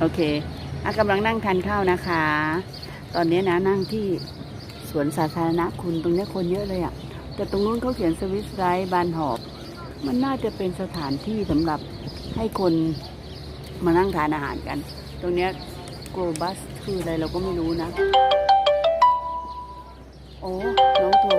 โอเคอะกำลังนั่งทานข้าวนะคะ ตอนนี้นะนั่งที่สวนสาธารณะคุณตรงนี้คนเยอะเลยอะ่ะ แต่ตรงนู้นเขาเขียนสวิสไ i บานหอบ มันน่าจะเป็นสถานที่สำหรับให้คนมานั่งทานอาหารกัน ตรงเนี้ยโกลบัสคืออะไรเราก็ไม่รู้นะ โอ้ น้องโทร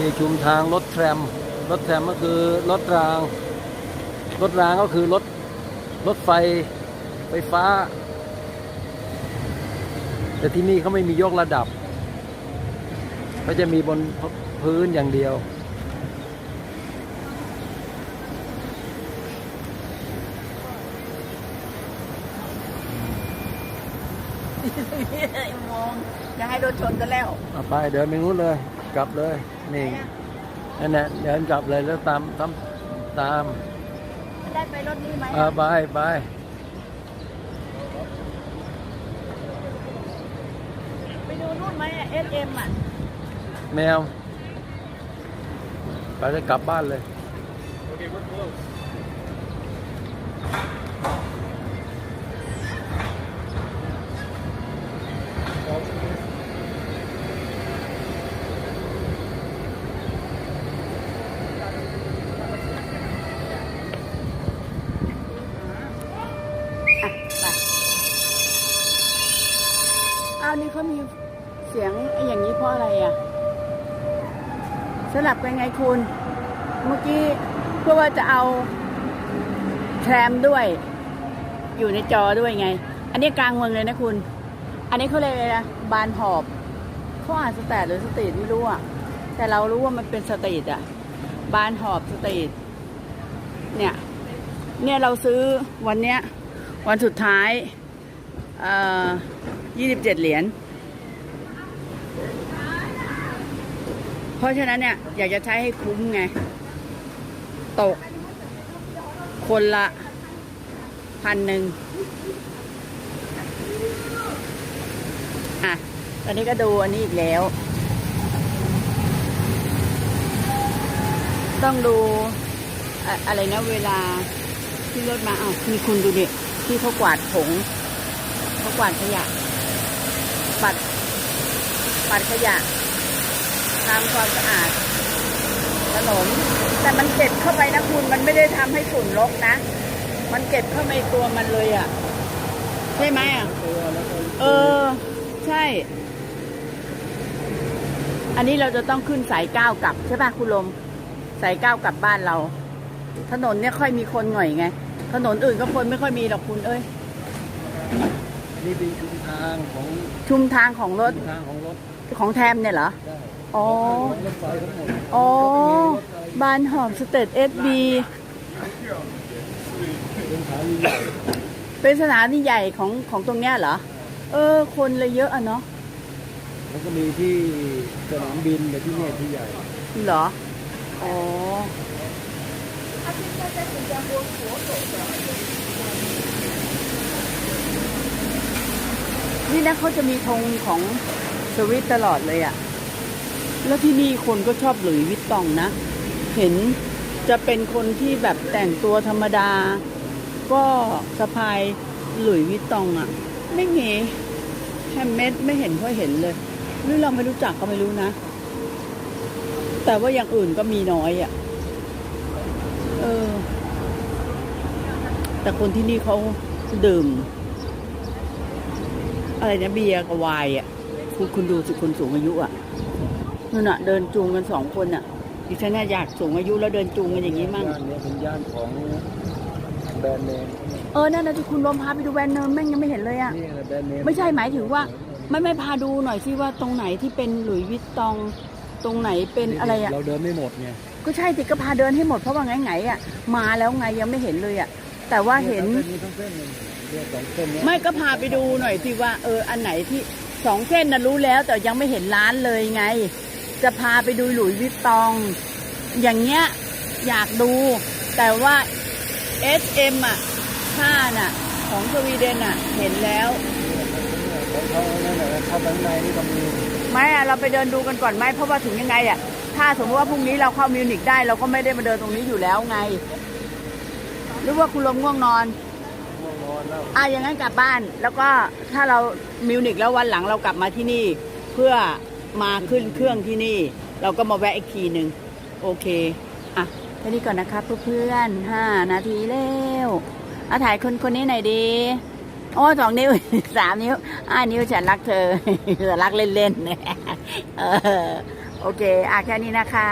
นี่ชุมทางรถแทรม รถแทรมก็คือรถราง รถรางก็คือรถรถไฟไฟฟ้า แต่ที่นี่เขาไม่มียกระดับเขาจะมีบนพื้นอย่างเดียว มองจะให้รถชนกันแล้วเอาไปเดินไปนู้นเลย กลับเลยนี่นั่นแหละเดินกลับเลยแล้วตามตามตามได้ไปรถนี้ไหมเออไปไปไปดูนู่นไหมเอสเอ็มอะแมวไปจะกลับบ้านเลยอ่ อานี่เขามีเสียงไอ้อย่างนี้เพราะอะไรอะ สลับกันไงคุณ เมื่อกี้เพื่อว่าจะเอาแทรมด้วย อยู่ในจอด้วยไง อันนี้กลางเมืองเลยนะคุณ อันนี้เขาเรียกอะไรนะบานหอบเขาอ่านสแตทหรือสตรีทไม่รู้อะแต่เรารู้ว่ามันเป็นสตรีทอะ บานหอบสตรีทเนี่ย เนี่ยเราซื้อวันเนี้ยวันสุดท้าย เอ่อ 27เหรียญ เพราะฉะนั้นเนี่ย อยากจะใช้ให้คุ้มไง ตก คนละพันหนึ่งอะตอนนี้ก็ดูอันนี้อีกแล้ว ต้องดูอะอะไรนะเวลาที่รถมาอ้าวมีคุณดูดิที่เขากวาดผงเขากวาดขยะ ปัด ปัดขยะทำความสะอาดถนนแต่มันเก็บเข้าไปนะคุณ มันไม่ได้ทำให้ฝุ่นรกนะ มันเก็บเข้าในตัวมันเลยอะ ใช่ไหมอะ เออ ใช่ อันนี้เราจะต้องขึ้นสายเก้ากลับใช่ป่ะคุณลม สายเก้ากลับบ้านเรา ถนนเนี่ยค่อยมีคนหน่อยไง ถนนอื่นก็คนไม่ค่อยมีหรอกคุณเอ้ย นี่เป็นชุมทางของชุมทางของรถชุมทางของรถของแทมเนี่ยเหรอ ได้อ๋อ รถไฟทั้งหมดอ๋อ บ้านหอมสเตทเอสบีเป็นฐานใหญ่เป็นสถานีใหญ่ของของตรงเนี้ยเหรอ เออ คนเลยเยอะอะเนาะแล้วก็มีที่สนามบินแต่ที่เนี่ยที่ใหญ่ เหรอ อ๋อ นี่นะเขาจะมีธงของสวิตตลอดเลยอะ่ะ แล้วที่นี่คนก็ชอบหลุยวิตตองนะ เห็นจะเป็นคนที่แบบแต่งตัวธรรมดา ก็สะพายหลุยวิตตองอะ่ะ ไม่มีแฮมเมดไม่เห็นค่อยเห็นเลยหรือเราไม่รู้จักก็ไม่รู้นะ แต่ว่าอย่างอื่นก็มีน้อยอะ่ะ เออ แต่คนที่นี่เขาดื่ม อะไรนะเบียร์กับไวน์อะคุณคุณดูสิคนสูงอายุอะนู่นน่ะเดินจูงกันสองคนอะดิฉันน่ะอยากสูงอายุแล้วเดินจูงกันอย่างนี้มั่งย่านเนี้เป็นย่านของแบรนด์เนมเออนั่นนะที่คุณลมพาไปดูแบรนด์เนมแม่งยังไม่เห็นเลยอะนี่แหละแบรนด์เนมไม่ใช่หมายถึงว่าไม่ไม่พาดูหน่อยสิว่าตรงไหนที่เป็นหลุยส์วิตตองตรงไหนเป็นอะไรอะเราเดินไม่หมดไงก็ใช่สิก็พาเดินให้หมดเพราะว่าไงไงๆอะมาแล้วไงยังไม่เห็นเลยอะ แต่ว่าเห็นมีทั้งเส้นเลยเรียกสองเส้นเนี้ยไม่ก็พาไปดูหน่อยสิว่า เออ อันไหนที่สองเส้นนะรู้แล้ว แต่ยังไม่เห็นร้านเลยไง จะพาไปดูหลุยส์วิตตอง อย่างเงี้ยอยากดู แต่ว่า SM อะผ้าน่ะ ของสวีเดนอะ เห็นแล้วของเขานั่นแหละเข้าไปข้างในนี่ก็มีไม่อะเราไปเดินดูกันก่อนไหมเพราะว่าถึงยังไงอะถ้าสมมติว่าพรุ่งนี้เราเข้ามิวนิกได้เราก็ไม่ได้มาเดินตรงนี้อยู่แล้วไงห รือว่าคุณลมง่วงนอนง่วงนอนแล้วอะอย่างนั้นกลับบ้าน แล้วก็ถ้าเรามิวนิกแล้ววันหลังเรากลับมาที่นี่ เพื่อมาขึ้นเครื่องที่นี่ เราก็มาแวะอีกทีหนึ่งโอเคอะแค่นี้ก่อนนะครับเพื่อนๆห้านาทีแล้วเอาถ่ายคนคนนี้หน่อยดีโอ้สองนิ้วสามนิ้วอ่านิ้วฉันรักเธอรักเล่นๆเออโอเคอะแค่นี้นะคะ